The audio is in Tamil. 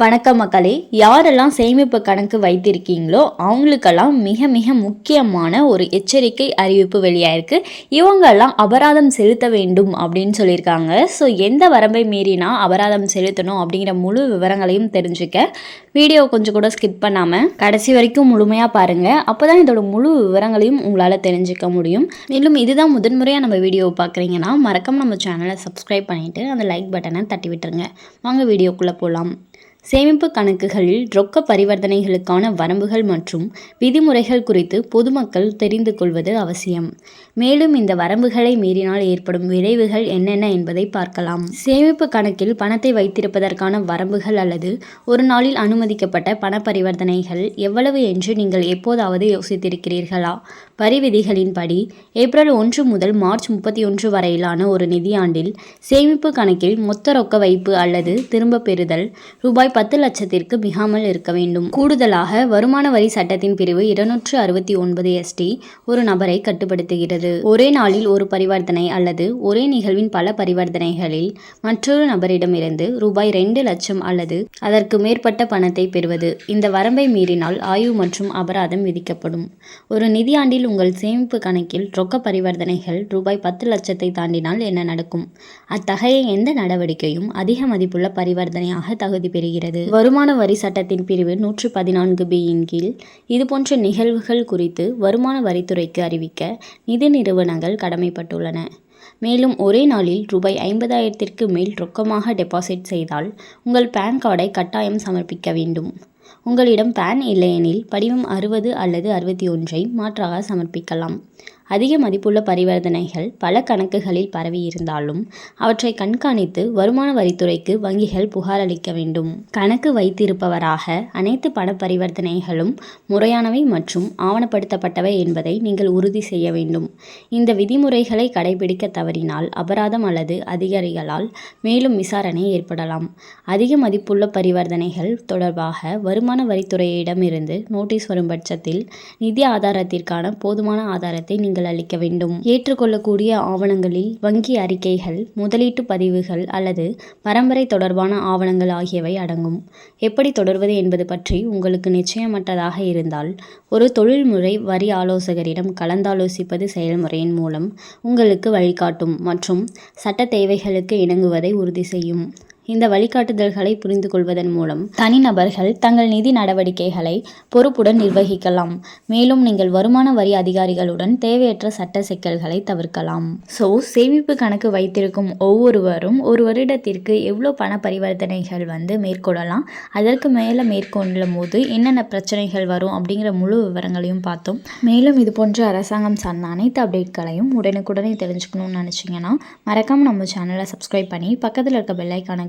வணக்கம் மக்களே யாரெல்லாம் சேமிப்பு கணக்கு வைத்திருக்கீங்களோ அவங்களுக்கெல்லாம் மிக மிக முக்கியமான ஒரு எச்சரிக்கை அறிவிப்பு வெளியாயிருக்கு. இவங்கெல்லாம் அபராதம் செலுத்த வேண்டும் அப்படின்னு சொல்லியிருக்காங்க. ஸோ எந்த வரம்பை மீறினா அபராதம் செலுத்தணும் அப்படிங்கிற முழு விவரங்களையும் தெரிஞ்சுக்க. வீடியோ கொஞ்சம் கூட ஸ்கிப் பண்ணாமல் கடைசி வரைக்கும் முழுமையாக பாருங்கள் அப்போ தான் இதோட முழு விவரங்களையும் உங்களால் தெரிஞ்சுக்க முடியும். மேலும் இதுதான் முதன்முறையாக நம்ம வீடியோவை பார்க்குறீங்கன்னா மறக்காம நம்ம சேனலை சப்ஸ்கிரைப் பண்ணிவிட்டு அந்த லைக் பட்டனை தட்டி விட்டுருங்க. வாங்க வீடியோக்குள்ளே போகலாம் சேமிப்பு கணக்குகளில் ரொக்க பரிவர்த்தனைகளுக்கான வரம்புகள் மற்றும் விதிமுறைகள் குறித்து பொதுமக்கள் தெரிந்து கொள்வது அவசியம். மேலும் இந்த வரம்புகளை மீறினால் ஏற்படும் விளைவுகள் என்னென்ன என்பதை பார்க்கலாம். சேமிப்பு கணக்கில் பணத்தை வைத்திருப்பதற்கான வரம்புகள் அல்லது ஒரு நாளில் அனுமதிக்கப்பட்ட பண பரிவர்த்தனைகள் எவ்வளவு என்று நீங்கள் எப்போதாவது யோசித்திருக்கிறீர்களா? பரிவிதிகளின்படி ஏப்ரல் ஒன்று முதல் மார்ச் முப்பத்தி ஒன்று வரையிலான ஒரு நிதியாண்டில் சேமிப்பு கணக்கில் மொத்த ரொக்க வைப்பு அல்லது திரும்ப பெறுதல் ரூபாய் பத்து லட்சத்திற்கு மிகாமல் இருக்க வேண்டும். கூடுதலாக வருமான வரி சட்டத்தின் பிரிவு இருநூற்று அறுபத்தி ஒன்பது எஸ்டி ஒரு நபரை கட்டுப்படுத்துகிறது. ஒரே நாளில் ஒரு பரிவர்த்தனை அல்லது ஒரே நிகழ்வின் பல பரிவர்த்தனைகளில் மற்றொரு நபரிடமிருந்து ரூபாய் ரெண்டு லட்சம் அல்லது அதற்கு மேற்பட்ட பணத்தை பெறுவது. இந்த வரம்பை மீறினால் ஆய்வு மற்றும் அபராதம் விதிக்கப்படும். ஒரு நிதியாண்டில் உங்கள் சேமிப்பு கணக்கில் ரொக்க பரிவர்த்தனைகள் ரூபாய் பத்து லட்சத்தை தாண்டினால் என்ன நடக்கும்? அத்தகைய எந்த நடவடிக்கையும் அதிக மதிப்புள்ள பரிவர்த்தனையாக தகுதி பெறுகிறது. வருமான வரி சட்டத்தின் பிரிவு நூற்று பதினான்கு பியின் கீழ். இதுபோன்ற நிகழ்வுகள் குறித்து வருமான வரித்துறைக்கு அறிவிக்க நிதி நிறுவனங்கள் கடமைப்பட்டுள்ளன. மேலும் ஒரே நாளில் ரூபாய் ஐம்பதாயிரத்திற்கு மேல் ரொக்கமாக டெபாசிட் செய்தால் உங்கள் பேன் கார்டை கட்டாயம் சமர்ப்பிக்க வேண்டும். உங்களிடம் பேன் இல்லையெனில் படிவம் அறுபது அல்லது அறுபத்தி ஒன்றை மாற்றாக சமர்ப்பிக்கலாம். அதிக மதிப்புள்ள பரிவர்த்தனைகள் பல கணக்குகளில் பரவி இருந்தாலும் அவற்றை கண்காணித்து வருமான வரித்துறைக்கு வங்கிகள் புகார் அளிக்க வேண்டும். கணக்கு வைத்திருப்பவராக அனைத்து பண பரிவர்த்தனைகளும் முறையானவை மற்றும் ஆவணப்படுத்தப்பட்டவை என்பதை நீங்கள் உறுதி செய்ய வேண்டும். இந்த விதிமுறைகளை கடைபிடிக்க தவறினால் அபராதம் அல்லது அதிகாரிகளால் மேலும் விசாரணை ஏற்படலாம். அதிக மதிப்புள்ள பரிவர்த்தனைகள் தொடர்பாக வருமான வரித்துறையிடமிருந்து நோட்டீஸ் வரும் பட்சத்தில் நிதி ஆதாரத்திற்கான போதுமான ஆதாரத்தை நீங்கள் நீங்கள் அளிக்க வேண்டும். ஏற்றுக்கொள்ளக்கூடிய ஆவணங்களில் வங்கி அறிக்கைகள் முதலீட்டு பதிவுகள் அல்லது பரம்பரை தொடர்பான ஆவணங்கள் ஆகியவை அடங்கும். எப்படி தொடர்வது என்பது பற்றி உங்களுக்கு நிச்சயமற்றதாக இருந்தால் ஒரு தொழில்முறை வரி ஆலோசகரிடம் கலந்தாலோசிப்பது செயல்முறையின் மூலம் உங்களுக்கு வழிகாட்டும் மற்றும் சட்ட தேவைகளுக்கு இணங்குவதை உறுதி செய்யும். இந்த வழிகாட்டுதல்களை புரிந்து கொள்வதன் மூலம் தனிநபர்கள் தங்கள் நிதி நடவடிக்கைகளை பொறுப்புடன் நிர்வகிக்கலாம். மேலும் நீங்கள் வருமான வரி அதிகாரிகளுடன் தேவையற்ற சட்ட சிக்கல்களை தவிர்க்கலாம். ஸோ சேமிப்பு கணக்கு வைத்திருக்கும் ஒவ்வொருவரும் ஒரு வருடத்திற்கு எவ்வளோ பண பரிவர்த்தனைகள் வந்து மேற்கொள்ளலாம்? அதற்கு மேலே மேற்கொள்ளும் போது என்னென்ன பிரச்சனைகள் வரும் அப்படிங்கிற முழு விவரங்களையும் பார்த்தோம். மேலும் இது போன்ற அரசாங்கம் சார்ந்த அனைத்து அப்டேட்களையும் உடனுக்குடனே தெரிஞ்சுக்கணும்னு நினச்சிங்கன்னா மறக்காமல் நம்ம சேனலை சப்ஸ்கிரைப் பண்ணி பக்கத்தில் இருக்க பெல்லைக்கான